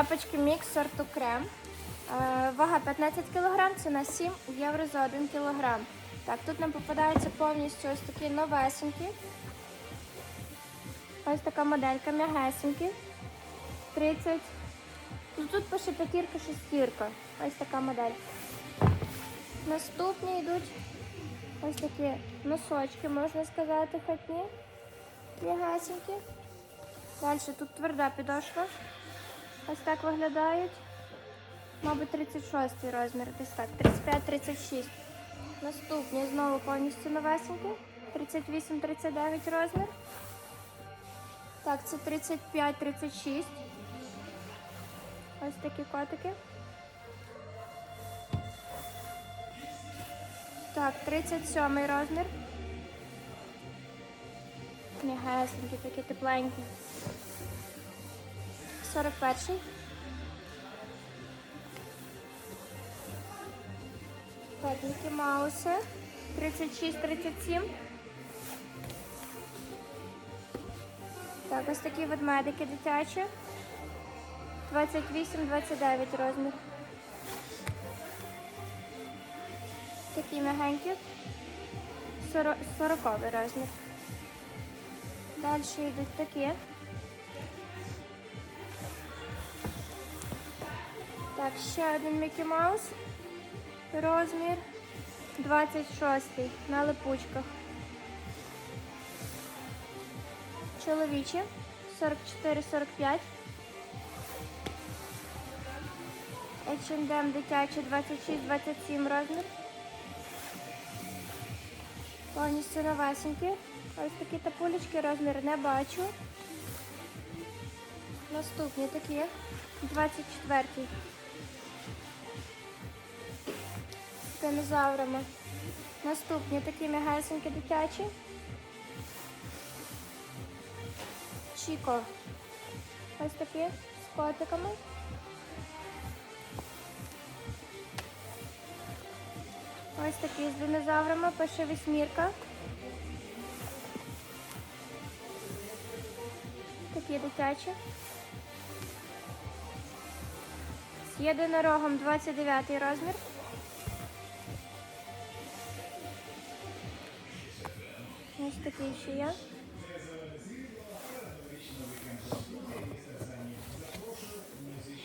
Тапочки мікс сорту крем. Е, Вага 15 кг, ціна 7 євро за 1 кг. Так, тут нам попадаються повністю ось такі новесенькі. Ось така моделька м'ягесенькі. 30. Ну, тут пише п'ятірка, шестірка. Ось така модель. Наступні йдуть ось такі носочки, можна сказати, хатні. М'ягесенькі. Далі тут тверда підошва. Ось так виглядають. Мабуть, 36 розмір, десь так, 35-36. Наступні знову повністю новесенькі. 38-39 розмір. Так, це 35-36. Ось такі котики. Так, 37 розмір. Мігесенькі, такі тепленькі. 41. Так, Мікі Мауси. 36-37. Так, ось такі ведмедики дитячі. 28-29 розмір. Такі м'ягенькі. 40 розмір. Далі йдуть такі. Так, ще один Мікі Маус. Розмір 26 на липучках. Чоловічі 44-45. H&M дитячі 26-27 розмір. Повністю новесенькі. Ось такі тапулечки, розмір не бачу. Наступні такі 24 динозаврами. Наступні такі м'ягесенькі дитячі. Чіко. Ось такі з котиками. Ось такі з динозаврами, пише вісьмірка. Такі дитячі. З єдинорогом 29 розмір. Ось такий ще я.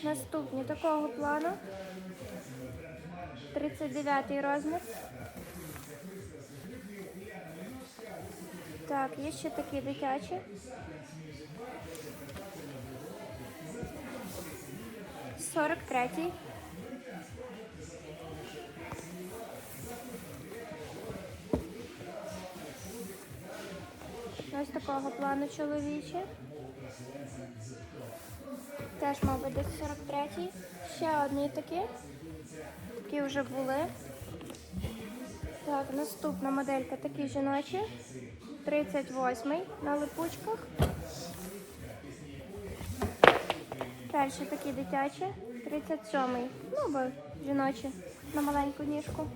Наступні такого плану. 39-й розмір. Так, є ще такі дитячі. 43-й. Ось такого плану чоловічі. Теж, мабуть, десь 43-й. Ще одні такі. Такі вже були. Так, наступна моделька такі жіночі. 38-й на липучках. Далі такі дитячі. 37-й. Ну, бо жіночі на маленьку ніжку.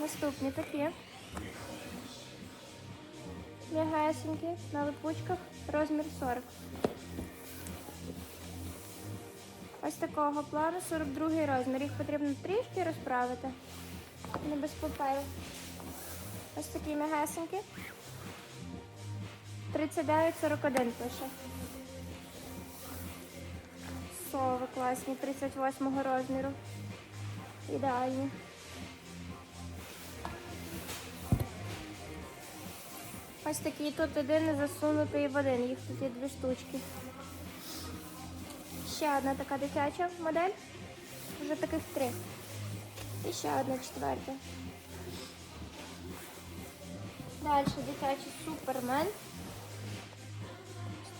Наступні такі. М'ягесенькі на липучках. Розмір 40. Ось такого плану 42 розмір. Їх потрібно трішки розправити. Не без паперу. Ось такі м'ягесенькі. 39-41 пише. Сови класні, 38 розміру. Ідеальні. Ось такий тут один засунутий в один. Їх тут є дві штучки. Ще одна така дитяча модель. Вже таких три. І ще одна четверта. Далі дитячий супермен.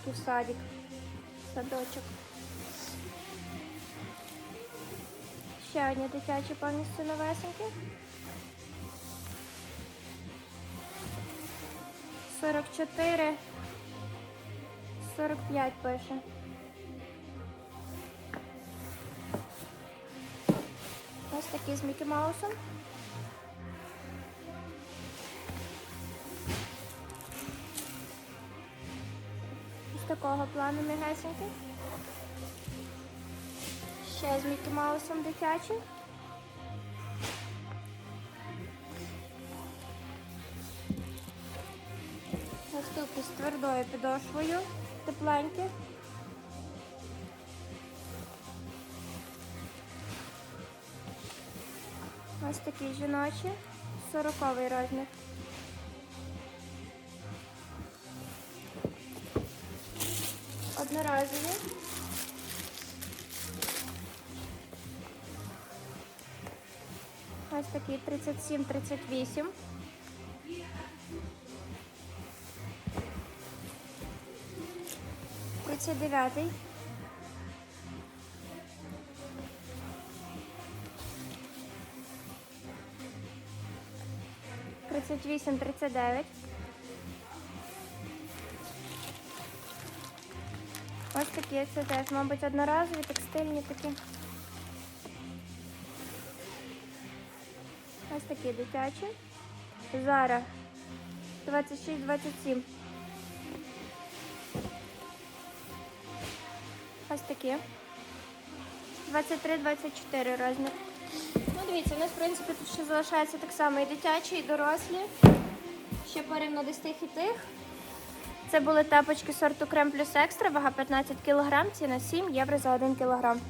Тут садик. Садочок. Ще одні дитячі повністю новесенькі. 44, 45 пише. Ось такі з Мікі Маусом. Ось такого плану мігесенький. Ще з Мікі Маусом дитячий. Твердою підошвою, тепленькі. Ось такі жіночі, 40 розмір. Одноразові. Ось такі 37-38. Тридцять дев'ятий. Тридцять вісім, тридцять дев'ять. Ось такі це теж, мабуть, одноразові, текстильні такі. Ось такі дитячі. Зара 26-27. Ось такі. 23-24 розмір. Ну, дивіться, у нас, в принципі, тут ще залишається так само і дитячі, і дорослі. Ще порівно десь тих і тих. Це були тапочки сорту Крем плюс екстра, вага 15 кг, ціна 7 євро за 1 кг.